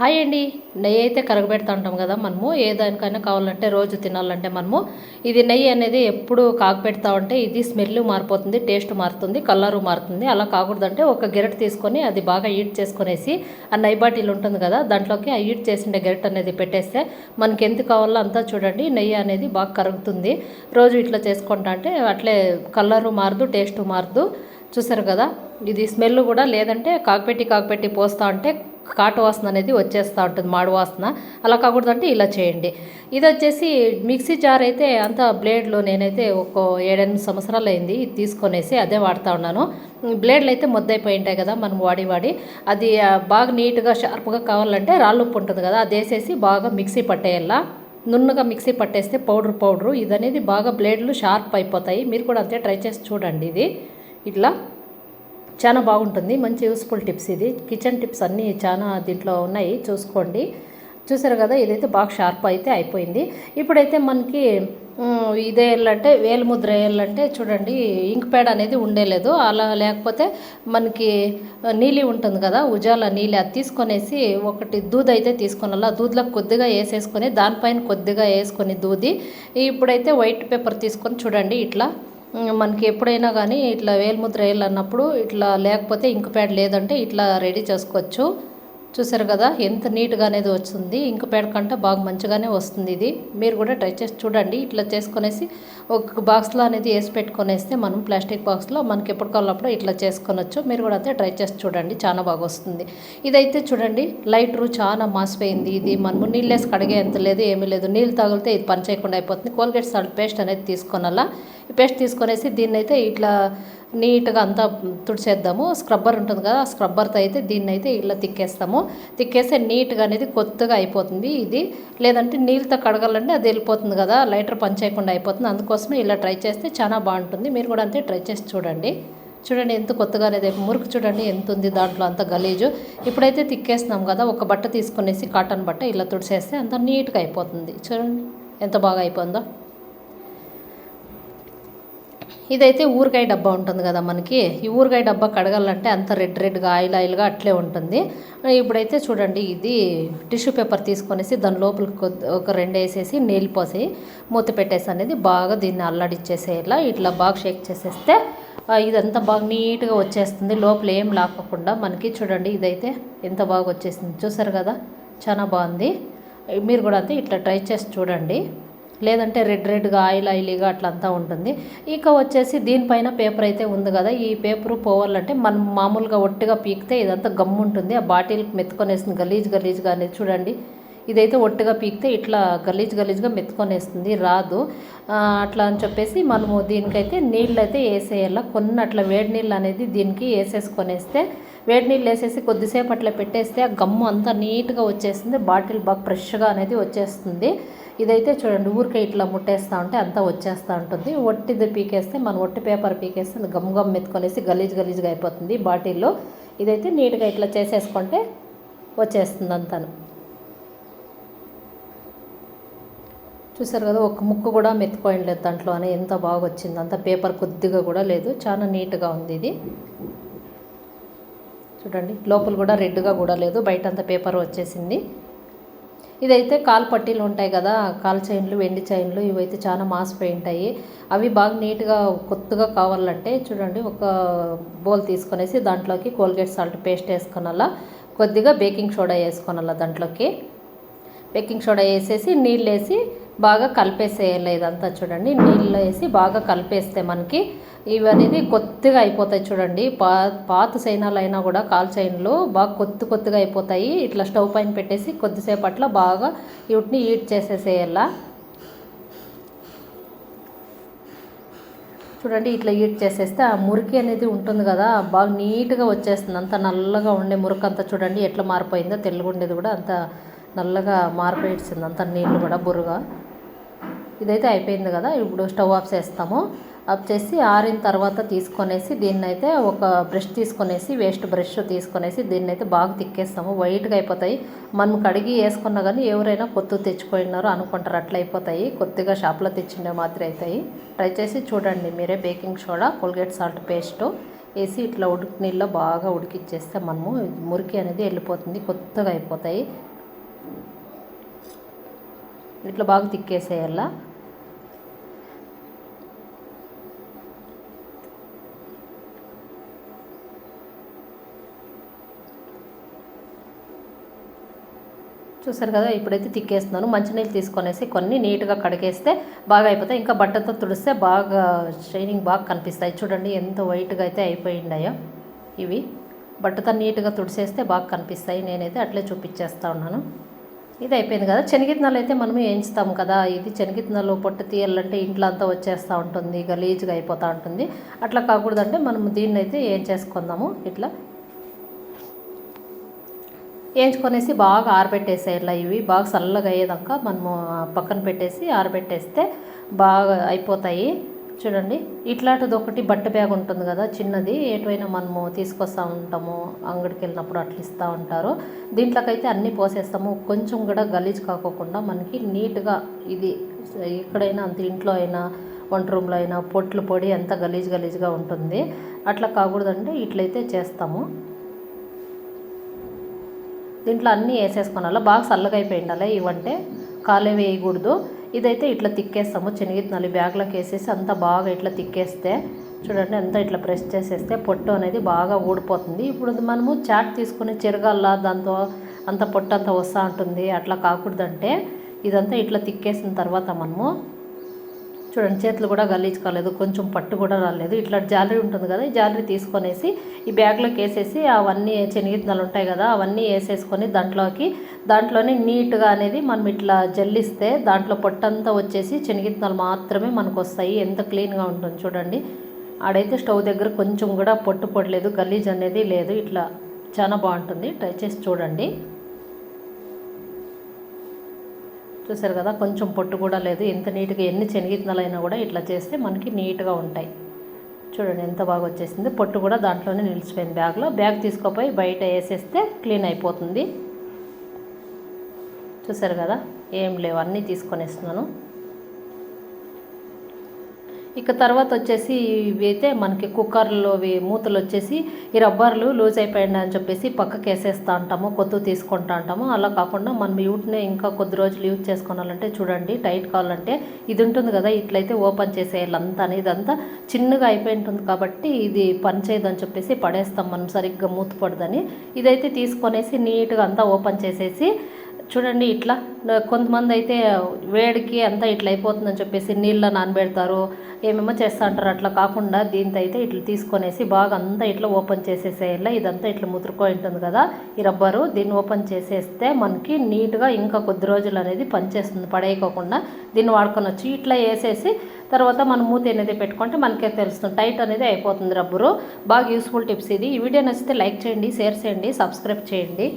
Hi అండి. నెయ్యి అయితే కరగబెడతా ఉంటాం కదా మనము. ఏ దానికైనా కావాలంటే రోజు తినాలంటే మనము. ఇది నెయ్యి అనేది ఎప్పుడు కాగబెడతా ఉంటే ఇది స్మెల్ మారిపోతుంది టేస్ట్ మారుతుంది కలరు మారుతుంది. అలా కాకూడదంటే ఒక గెరట్ తీసుకొని అది బాగా హీట్ చేసుకునేసి ఆ నెయ్యి బాటిల్ ఉంటుంది కదా దాంట్లోకి ఆ హీట్ చేసిండే గెరట్ అనేది పెట్టేస్తే మనకి ఎంత కావాలో అంతా చూడండి నెయ్యి అనేది బాగా కరుగుతుంది. రోజు ఇట్లా చేసుకుంటా అంటే అట్లే కలరు మారదు టేస్ట్ మారదు. చూసారు కదా? ఇది స్మెల్ కూడా లేదంటే కాకపెట్టి కాకపెట్టి పోస్తా ఉంటే కాటు వాసన అనేది వచ్చేస్తూ ఉంటుంది మాడు వాసన. అలా కాకూడదంటే ఇలా చేయండి. ఇది వచ్చేసి మిక్సీ జార్ అయితే అంత బ్లేడ్లో నేనైతే ఒక ఏడెనిమిది సంవత్సరాలు అయింది ఇది తీసుకొనేసి అదే వాడుతూ ఉన్నాను. బ్లేడ్లు అయితే ముద్దైపోయి ఉంటాయి కదా మనం వాడి వాడి. అది బాగా నీట్గా షార్ప్గా కావాలంటే రాళ్ళు ఉప్పు ఉంటుంది కదా అది వేసేసి బాగా మిక్సీ పట్టేయాలా. నున్నగా మిక్సీ పట్టేస్తే పౌడర్ పౌడరు. ఇదనేది బాగా బ్లేడ్లు షార్ప్ అయిపోతాయి. మీరు కూడా అంతే ట్రై చేసి చూడండి ఇది. ఇట్లా చాలా బాగుంటుంది. మంచి యూస్ఫుల్ టిప్స్ ఇది. కిచెన్ టిప్స్ అన్నీ చాలా దీంట్లో ఉన్నాయి. చూసుకోండి. చూసారు కదా ఇదైతే బాగా షార్ప్ అయితే అయిపోయింది. ఇప్పుడైతే మనకి ఇదే వేయాలంటే వేలుముద్ర వేయాలంటే చూడండి ఇంక్ ప్యాడ్ అనేది ఉండేలేదు అలా లేకపోతే మనకి నీలి ఉంటుంది కదా ఉజాల నీలి అది తీసుకొనేసి ఒకటి దూద్ అయితే తీసుకొనాలి. ఆ దూద్లో కొద్దిగా వేసేసుకొని దానిపైన కొద్దిగా వేసుకొని దూది. ఇప్పుడైతే వైట్ పేపర్ తీసుకొని చూడండి ఇట్లా. మనకి ఎప్పుడైనా కానీ ఇట్లా వేలిముద్ర వేయాలన్నప్పుడు ఇట్లా లేకపోతే ఇంక్ ప్యాడ్ లేదంటే ఇట్లా రెడీ చేసుకోవచ్చు. చూసారు కదా ఎంత నీట్గా అనేది వస్తుంది ఇంక పేడ కంటే బాగా మంచిగానే వస్తుంది ఇది. మీరు కూడా ట్రై చేసి చూడండి. ఇట్లా చేసుకొనేసి ఒక బాక్స్లో అనేది వేసి పెట్టుకొనేస్తే మనం ప్లాస్టిక్ బాక్స్లో మనకి ఎప్పుడు కావాలప్పుడు ఇట్లా చేసుకోనొచ్చు. మీరు కూడా అయితే ట్రై చేసి చూడండి. చాలా బాగా వస్తుంది. ఇదైతే చూడండి లైటరు చాలా మాసిపోయింది. ఇది మనము నీళ్ళు వేసి కడిగే ఎంత లేదు ఏమీ లేదు. నీళ్ళు తగిలితే ఇది పని చేయకుండా అయిపోతుంది. కోల్గేట్ సాల్ట్ పేస్ట్ అనేది తీసుకొనాలా? ఈ పేస్ట్ తీసుకొనేసి దీన్నైతే ఇట్లా నీట్గా అంతా తుడిచేద్దాము. స్క్రబ్బర్ ఉంటుంది కదా ఆ స్క్రబ్బర్తో అయితే దీన్ని అయితే ఇలా తిక్కేస్తాము. తిక్కేస్తే నీట్గా అనేది కొత్తగా అయిపోతుంది ఇది. లేదంటే నీళ్ళతో కడగాలంటే అది వెళ్ళిపోతుంది కదా లైటర్ పని చేయకుండా అయిపోతుంది. అందుకోసమే ఇలా ట్రై చేస్తే చాలా బాగుంటుంది. మీరు కూడా అంతే ట్రై చేసి చూడండి. చూడండి ఎంత కొత్తగా అనేది. మురుకు చూడండి ఎంత ఉంది దాంట్లో అంత గలీజు. ఇప్పుడైతే తిక్కేస్తున్నాం కదా ఒక బట్ట తీసుకునేసి కాటన్ బట్ట ఇలా తుడిచేస్తే అంత నీట్గా అయిపోతుంది. చూడండి ఎంత బాగా అయిపోయిందో. ఇదైతే ఊరగాయ డబ్బా ఉంటుంది కదా మనకి. ఈ ఊరగాయ డబ్బా కడగాలంటే అంత రెడ్ రెడ్గా ఆయిల్ ఆయిల్గా అట్లే ఉంటుంది. ఇప్పుడైతే చూడండి ఇది టిష్యూ పేపర్ తీసుకొనేసి దాని లోపలికి కొద్ది- ఒక రెండు వేసేసి నీళ్ళు పోసి మూత పెట్టేసి అనేది బాగా దీన్ని అల్లడిచ్చేసేలా ఇట్లా బాగా షేక్ చేసేస్తే ఇదంతా బాగా నీట్గా వచ్చేస్తుంది. లోపల ఏం లాక్కకుండా మనకి చూడండి ఇదైతే ఎంత బాగా వచ్చేసింది. చూసారు కదా? చాలా బాగుంది. మీరు కూడా అంతే ఇట్లా ట్రై చేసి చూడండి. లేదంటే రెడ్ రెడ్గా ఆయిల్ ఆయిలీగా అట్లా అంతా ఉంటుంది. ఇక వచ్చేసి దీనిపైన పేపర్ అయితే ఉంది కదా ఈ పేపర్ పోవాలంటే మనం మామూలుగా ఒట్టిగా పీకితే ఇదంతా గమ్ముంటుంది. ఆ బాటిల్ మెత్తుకొనేసింది గలీజ్ గలీజ్గా అనేది చూడండి. ఇదైతే ఒట్టుగా పీకితే ఇట్లా గలీజ్ గలీజ్గా మెత్తుకొనేస్తుంది రాదు. అట్లా అని చెప్పేసి మనము దీనికైతే నీళ్ళు అయితే వేసేయాల? కొన్ని అట్లా వేడి నీళ్ళు అనేది దీనికి వేసేసుకొనేస్తే వేడి నీళ్ళు వేసేసి కొద్దిసేపు అట్లా పెట్టేస్తే ఆ గమ్ము అంతా నీట్గా వచ్చేస్తుంది బాటిల్ బాగా ఫ్రెష్గా అనేది వచ్చేస్తుంది. ఇదైతే చూడండి ఊరికే ఇట్లా ముట్టేస్తూ ఉంటే అంతా వచ్చేస్తూ ఉంటుంది. ఒట్టిది పీకేస్తే మనం ఒట్టి పేపర్ పీకేస్తే అది గమ్ గమ్ మెత్తుకొనేసి గలీజ్ గలీజ్గా అయిపోతుంది బాటిల్లో. ఇదైతే నీట్గా ఇట్లా చేసేసుకుంటే వచ్చేస్తుంది అంతాను. చూసారు కదా ఒక ముక్క కూడా మెత్తుకోండి లేదు దాంట్లో అని ఎంత బాగా వచ్చింది అంత పేపర్ కొద్దిగా కూడా లేదు చాలా నీట్గా ఉంది ఇది. చూడండి లోపల కూడా రెడ్గా కూడా లేదు బయట అంత పేపర్ వచ్చేసింది. ఇదైతే కాలు పట్టీలు ఉంటాయి కదా కాల్ చైన్లు వెండి చైన్లు ఇవైతే చాలా మాసిపోయి ఉంటాయి. అవి బాగా నీట్గా కొత్తగా కావాలంటే చూడండి ఒక బౌల్ తీసుకునేసి దాంట్లోకి కోల్గేట్ సాల్ట్ పేస్ట్ వేసుకొనాలా కొద్దిగా బేకింగ్ సోడా వేసుకోనాలా దాంట్లోకి. బేకింగ్ సోడా వేసేసి నీళ్ళు వేసి బాగా కలిపేసేయాలి ఇదంతా చూడండి. నీళ్ళు వేసి బాగా కలిపేస్తే మనకి ఇవి అనేది కొత్తగా అయిపోతాయి చూడండి. పా పాత చైనాలు అయినా కూడా కాల్ చైన్లు బాగా కొత్త కొత్తగా అయిపోతాయి. ఇట్లా స్టవ్ పైన పెట్టేసి కొద్దిసేపు అట్లా బాగా వీటిని హీట్ చేసేసేయాల. చూడండి ఇట్లా హీట్ చేసేస్తే ఆ మురికి అనేది ఉంటుంది కదా బాగా నీట్గా వచ్చేస్తుంది. అంత నల్లగా ఉండే మురికి అంతా చూడండి ఎట్లా మారిపోయిందో. తెల్లగా ఉండేది కూడా అంత నల్లగా మారిపోయింది అంత నీళ్ళు కూడా బుర్రగా ఇదైతే అయిపోయింది కదా ఇప్పుడు స్టవ్ ఆఫ్ చేస్తాము. ఆఫ్ చేసి ఆరిన తర్వాత తీసుకొనేసి దీన్నైతే ఒక బ్రష్ తీసుకొనేసి వేస్ట్ బ్రష్ తీసుకొనేసి దీన్నైతే బాగా తిక్కేస్తాము. వైట్గా అయిపోతాయి. మనం కడిగి వేసుకున్నా కానీ ఎవరైనా కొత్త తెచ్చుకున్నారు అనుకుంటారు అట్లా అయిపోతాయి. కొద్దిగా షాప్లో తెచ్చిండే మాదిరి అవుతాయి ట్రై చేసి చూడండి మీరే baking soda Colgate salt paste వేసి ఇట్లా ఉడికి నీళ్ళలో బాగా ఉడికిచ్చేస్తే మనము మురికి అనేది వెళ్ళిపోతుంది కొత్తగా అయిపోతాయి. ఇట్లా బాగా తిక్కేసేయాల. చూసారు కదా ఇప్పుడైతే తిక్కేస్తున్నాను. మంచినీళ్ళు తీసుకొనేసి కొన్ని నీట్గా కడిగేస్తే బాగా అయిపోతాయి ఇంకా బట్టతో తుడిస్తే బాగా షైనింగ్ బాగా కనిపిస్తాయి. చూడండి ఎంత వైట్గా అయితే అయిపోయిండాయో ఇవి. బట్టతో నీట్గా తుడిసేస్తే బాగా కనిపిస్తాయి. నేనైతే అట్లే చూపించేస్తా ఉన్నాను. ఇది అయిపోయింది కదా. శనగిత్తనాలు అయితే మనం వేయించుతాం కదా. ఇది శనగిత్తనాలు పొట్టు తీయాలంటే ఇంట్లో అంతా వచ్చేస్తూ ఉంటుంది. గలీజ్గా అయిపోతూ ఉంటుంది. అట్లా కాకూడదంటే మనం దీన్ని అయితే ఏం చేసుకుందాము? ఇట్లా వేయించుకొనేసి బాగా ఆరబెట్టేసేయాలి ఇవి. బాగా చల్లగా అయ్యేదాకా మనము పక్కన పెట్టేసి ఆరబెట్టేస్తే బాగా అయిపోతాయి. చూడండి ఇట్లాంటిది ఒకటి బట్ట బ్యాగ్ ఉంటుంది కదా చిన్నది. ఎటువైనా మనము తీసుకొస్తూ ఉంటాము అంగడికి వెళ్ళినప్పుడు అట్లా ఇస్తూ ఉంటారు. దీంట్లోకైతే అన్నీ పోసేస్తాము. కొంచెం కూడా గలీజ్ కాకోకుండా మనకి నీట్గా ఇది ఎక్కడైనా అంత ఇంట్లో అయినా వంట రూమ్లో అయినా పొట్లు పొడి అంత గలీజ్ గలీజ్గా ఉంటుంది. అట్లా కాకూడదంటే ఇట్లయితే చేస్తాము. దీంట్లో అన్నీ వేసేసుకోనాలి బాగా చల్లగా అయిపోయి ఉండాలి ఇవంటే కాలే వేయకూడదు. ఇదైతే ఇట్లా తిక్కేస్తాము శనగిత్తనాలు బ్యాగ్లోకి వేసేసి అంతా బాగా ఇట్లా తిక్కేస్తే చూడండి అంతా ఇట్లా ప్రెస్ చేసేస్తే పొట్టు అనేది బాగా ఊడిపోతుంది. ఇప్పుడు మనము చాట్ తీసుకుని చెరగాల దాంతో అంత పొట్టు అంతా వస్తూ ఉంటుంది అట్లా కాకూడదంటే ఇదంతా ఇట్లా తిక్కేసిన తర్వాత మనము చూడండి చేతులు కూడా గలీజ్ కాలేదు కొంచెం పట్టు కూడా రాలేదు. ఇట్లా జాలరీ ఉంటుంది కదా ఈ జాలరీ తీసుకొనేసి ఈ బ్యాగ్లోకి వేసేసి అవన్నీ శనగిత్తనాలు ఉంటాయి కదా అవన్నీ వేసేసుకొని దాంట్లోకి దాంట్లోనే నీట్గా అనేది మనం ఇట్లా జల్లిస్తే దాంట్లో పొట్టంతా వచ్చేసి శనగిత్తనాలు మాత్రమే మనకు వస్తాయి ఎంత క్లీన్గా ఉంటుంది చూడండి. ఆడైతే స్టవ్ దగ్గర కొంచెం కూడా పొట్టు పడలేదు గలీజ్ అనేది లేదు. ఇట్లా చాలా బాగుంటుంది. ట్రై చేసి చూడండి. చూసారు కదా కొంచెం పొట్టు కూడా లేదు. ఎంత నీట్గా ఎన్ని శనగిత్తనాలైనా కూడా ఇట్లా చేస్తే మనకి నీట్గా ఉంటాయి. చూడండి ఎంత బాగా వచ్చేసింది. పొట్టు కూడా దాంట్లోనే నిలిచిపోయింది బ్యాగ్లో. బ్యాగ్ తీసుకోపోయి బయట వేసేస్తే క్లీన్ అయిపోతుంది. చూసారు కదా ఏం లేవు. అన్నీ తీసుకొనేస్తున్నాను. ఇక తర్వాత వచ్చేసి ఇవి అయితే మనకి కుక్కర్లో మూతలు వచ్చేసి ఈ రబ్బర్లు లూజ్ అయిపోయింది అని చెప్పేసి పక్కకి వేసేస్తా ఉంటాము కొత్త తీసుకుంటా ఉంటాము అలా కాకుండా మనం యూట్నే ఇంకా కొద్ది రోజులు యూజ్ చేసుకోవాలంటే చూడండి టైట్ కావాలంటే ఇది ఉంటుంది కదా ఇట్లయితే ఓపెన్ చేసేయాలి అంతా ఇదంతా చిన్నగా అయిపోయి ఉంటుంది కాబట్టి ఇది పనిచేయదని చెప్పేసి పడేస్తాం మనం సరిగ్గా మూతపడదని ఇదైతే తీసుకొనేసి నీట్గా అంతా ఓపెన్ చేసేసి చూడండి ఇట్లా కొంతమంది అయితే వేడికి అంతా ఇట్లా అయిపోతుందని చెప్పేసి నీళ్ళ నానబెడతారు ఏమేమో చేస్తూ అంటారు. అట్లా కాకుండా దీంతో అయితే ఇట్లా తీసుకొనేసి బాగా అంతా ఇట్లా ఓపెన్ చేసేసేయాలి. ఇదంతా ఇట్లా ముదురుకొని ఉంటుంది కదా ఈ రబ్బరు. దీన్ని ఓపెన్ చేసేస్తే మనకి నీట్గా ఇంకా కొద్ది రోజులు అనేది పనిచేస్తుంది పడేయకోకుండా. దీన్ని వాడుకొని వచ్చి ఇట్లా వేసేసి తర్వాత మనం మూతి అనేది పెట్టుకుంటే మనకే తెలుస్తుంది టైట్ అనేది అయిపోతుంది రబ్బరు. బాగా యూస్ఫుల్ టిప్స్ ఇది. ఈ వీడియో నచ్చితే లైక్ చేయండి షేర్ చేయండి సబ్స్క్రైబ్ చేయండి.